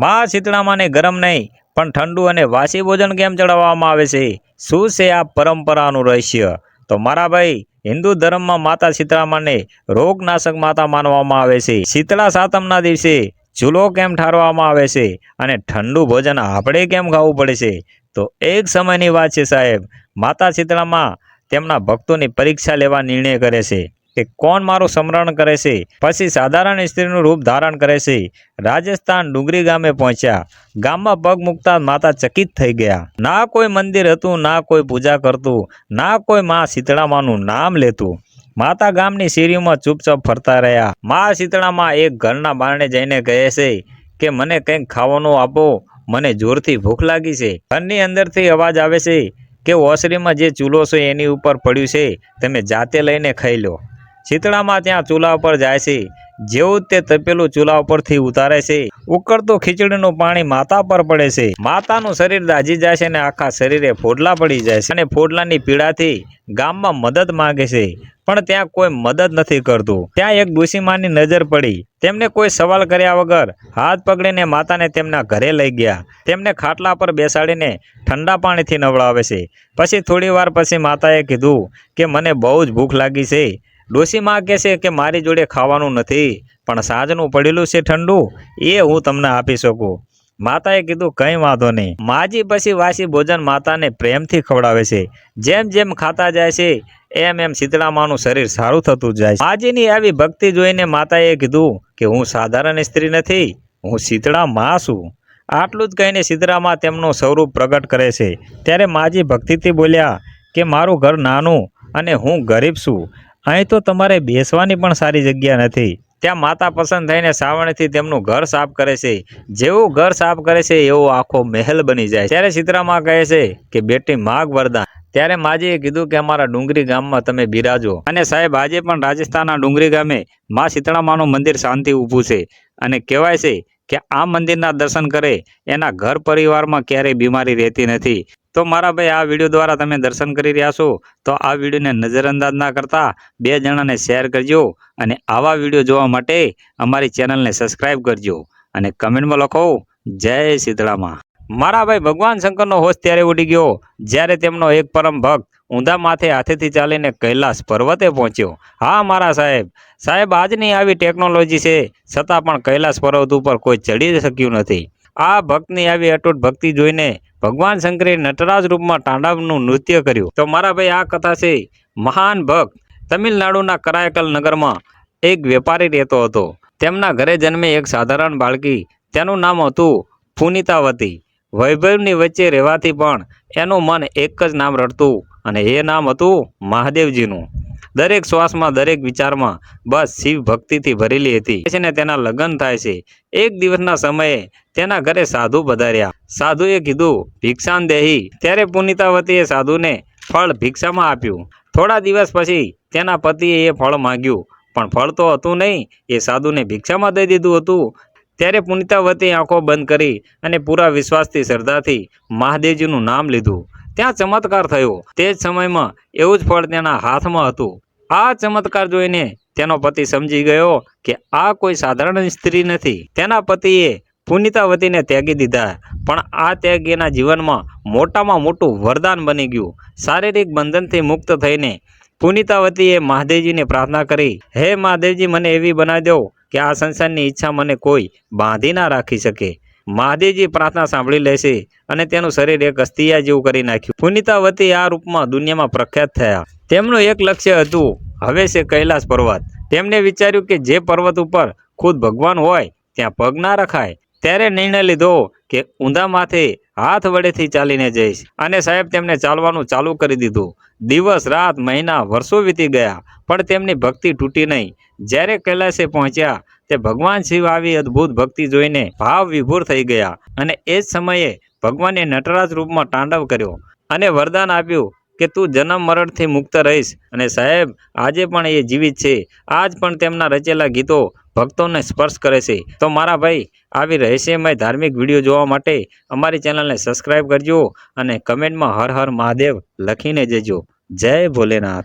મા શીતળામાને ગરમ નહીં, પણ ઠંડુ અને વાસી ભોજન કેમ ચડાવવામાં આવે છે? શું છે આ પરંપરાનું રહસ્ય? તો મારા ભાઈ, હિન્દુ ધર્મમાં માતા શીતળામાને રોગનાશક માતા માનવામાં આવે છે. શીતળા સાતમના દિવસે ચૂલો કેમ ઠારવામાં આવે છે અને ઠંડુ ભોજન આપણે કેમ ખાવું પડે છે? તો એક સમયની વાત છે સાહેબ, માતા શીતળામાં તેમના ભક્તોની પરીક્ષા લેવા નિર્ણય કરે છે. કે કોણ મારું સ્મરણ કરે છે? પછી સાધારણ સ્ત્રીનું રૂપ ધારણ કરે છે. રાજસ્થાન ડુંગરી ગામે પહોંચ્યા. ગામમાં પગ મૂકતા માતા ચકિત થઈ ગયા. ના કોઈ મંદિર હતું, ના કોઈ પૂજા કરતું, ના કોઈ મા શીતળામાનું નામ લેતું. માતા ગામની શેરીઓમાં ચૂપચાપ ફરતા રહ્યા. મા શીતળામાં એક ઘરના બારણે જઈને કહે છે કે, મને કંઈક ખાવાનું આપો. મને જોરથી ભૂખ લાગી છે. ઘરની અંદરથી અવાજ આવે છે કે, ઓસરીમાં જે ચૂલો છે એની ઉપર પડ્યું છે, તમે જાતે લઈને ખાઈ લો. શીતળામાં ત્યાં ચૂલા ઉપર જાય છે. જેવું તે તપેલું ચૂલા ઉપરથી ઉતારે છે. ઉકળતું ખીચડીનું પાણી માતા પર પડે છે. માતાનું શરીર દાજી જાય છે અને આખા શરીરે ફોડલા પડી જાય છે અને ફોડલાની પીડાથી ગામમાં મદદ માંગે છે. પણ ત્યાં કોઈ મદદ નથી કરતું. ત્યાં એક ડુસીમાની નજર પડી. તેમને કોઈ સવાલ કર્યા વગર હાથ પકડીને માતાને તેમના ઘરે લઈ ગયા. તેમને ખાટલા પર બેસાડીને ઠંડા પાણીથી નવડાવે છે. પછી થોડી વાર પછી માતાએ કીધું કે, મને બહુ જ ભૂખ લાગી છે. ડોશીમાં કહે છે કે મારી જોડે ખાવાનું નથી, પણ સાંજનું પડેલું છે ઠંડુ, એ હું તમને આપી શકું. માતાએ કીધું, કંઈ વાંધો નહીં. માજી પછી વાસી ભોજન માતાને પ્રેમથી ખવડાવે છે. જેમ જેમ ખાતા જાય છે, એમ એમ શીતળામાનું શરીર સારું થતું જાય છે. માજીની આવી ભક્તિ જોઈને માતાએ કીધું કે, હું સાધારણ સ્ત્રી નથી, હું શીતળા માં છું. આટલું જ કહીને શીતળામાં તેમનું સ્વરૂપ પ્રગટ કરે છે. ત્યારે માજી ભક્તિથી બોલ્યા કે, મારું ઘર નાનું અને હું ગરીબ છું. અહીં તો તમારે બેસવાની પણ સારી જગ્યા નથી. ત્યાં માતા પસંદ થઈને સાવણથી તેમનું ઘર સાફ કરે છે. જેવું ઘર સાફ કરે છે, એવો આખો મહેલ બની જાય. ત્યારે સીતરામા કહે છે કે, બેટી, માગ વરદાન. ત્યારે માજીએ કીધું કે, અમારા ડુંગરી ગામમાં તમે બિરાજો. અને સાહેબ, આજે પણ રાજસ્થાનના ડુંગરી ગામે મા શીતળામાનું મંદિર શાંતિ ઊભું છે. અને કહેવાય છે કે, આ મંદિરના દર્શન કરે, એના ઘર પરિવારમાં ક્યારેય બીમારી રહેતી નથી. તો મારા ભાઈ, આ વીડિયો દ્વારા તમે દર્શન કરી રહ્યા છો, તો આ વિડીયોને નજરઅંદાજ ના કરતા બે જણાને શેર કરજો અને આવા વીડિયો જોવા માટે અમારી ચેનલને સબસ્ક્રાઈબ કરજો અને કમેન્ટમાં લખો, જય શીતળામાં. મારા ભાઈ, ભગવાન શંકરનો હોશ ત્યારે ઉડી ગયો જ્યારે તેમનો એક પરમ ભક્ત ઊંધા માથે હાથેથી ચાલીને કૈલાસ પર્વતે પહોંચ્યો. હા મારા સાહેબ સાહેબ આજની આવી ટેકનોલોજી છે, છતાં પણ કૈલાસ પર્વત ઉપર કોઈ ચડી શક્યું નથી. આ ભક્તની આવી અટૂટ ભક્તિ જોઈને ભગવાન શંકરે નટરાજ રૂપમાં તાંડવનું નૃત્ય કર્યું. તો મારા ભાઈ, આ કથા છે, મહાન ભક્ત તમિલનાડુના કરાયકલ નગરમાં એક વેપારી રહેતો હતો. તેમના ઘરે જન્મે એક સાધારણ બાળકી. તેનું નામ હતું પુનિતાવતી. વૈભવની વચ્ચે રહેવાથી પણ એનું મન એક જ નામ રડતું અને એ નામ હતું મહાદેવજીનું. દરેક શ્વાસમાં, દરેક વિચારમાં બસ શિવ ભક્તિથી ભરેલી હતી. છે તેના લગ્ન થાય છે. એક દિવસના સમયે તેના ઘરે સાધુ પધાર્યા. સાધુએ કીધું, ભિક્ષાન દેહી. ત્યારે પુનિતાવતીએ સાધુને ફળ ભિક્ષામાં આપ્યું. થોડા દિવસ પછી તેના પતિએ એ ફળ માંગ્યું. પણ ફળ તો હતું નહીં. એ સાધુને ભિક્ષામાં દઈ દીધું હતું. ત્યારે પુનિતાવતી આંખો બંધ કરી અને પૂરા વિશ્વાસથી શ્રદ્ધાથી મહાદેવજીનું નામ લીધું. ત્યાં ચમત્કાર થયો. તે જ સમયમાં એવું જ ફળ તેના હાથમાં હતું. આ ચમત્કાર જોઈને તેનો પતિ સમજી ગયો કે આ કોઈ સાધારણ સ્ત્રી નથી. તેના પતિએ પુનિતાવતીને ત્યાગી દીધા. પણ આ ત્યાગ એના જીવનમાં મોટામાં મોટું વરદાન બની ગયું. શારીરિક બંધનથી મુક્ત થઈને પુનિતાવતીએ મહાદેવજીને પ્રાર્થના કરી, હે મહાદેવજી, મને એવી બનાવી દો કે આ સંસારની ઈચ્છા મને કોઈ બાંધી ના રાખી શકે. મહાદેવજી પ્રાર્થના સાંભળી લેશે અને તેનું શરીર એક અસ્થિયા જેવું કરી નાખ્યું. પુનિતાવતી આ રૂપમાં દુનિયામાં પ્રખ્યાત થયા. તેમનું એક લક્ષ્ય હતું હવે છે કૈલાસ પર્વત. તેમણે વિચાર્યું કે જે પર્વત ઉપર ખુદ ભગવાન હોય, ત્યાં પગ ના રખાય ત્યારે નિર્ણય લીધો કે ઊંધા માથે હાથ વડેથી ચાલીને જઈશ. અને સાહેબ તેમને ચાલવાનું ચાલુ કરી દીધું. દિવસ, રાત, મહિના, વર્ષો વીતી ગયા, પણ તેમની ભક્તિ તૂટી નહીં. જ્યારે કૈલાસે પહોંચ્યા, તે ભગવાન શિવ આવી અદ્ભુત ભક્તિ જોઈને ભાવ વિભોર થઈ ગયા. અને એ જ સમયે ભગવાને નટરાજ રૂપમાં તાંડવ કર્યો અને વરદાન આપ્યું કે તું જન્મ મરણથી મુક્ત રહીશ. અને સાહેબ, આજે પણ એ જીવિત છે. આજ પણ તેમના રચેલા ગીતો ભક્તોને સ્પર્શ કરે છે. તો મારા ભાઈ, આવી રહસ્યમય ધાર્મિક વીડિયો જોવા માટે અમારી ચેનલને સબસ્ક્રાઈબ કરજો અને કમેન્ટમાં હર હર મહાદેવ લખીને જજો. જય ભોલેનાથ.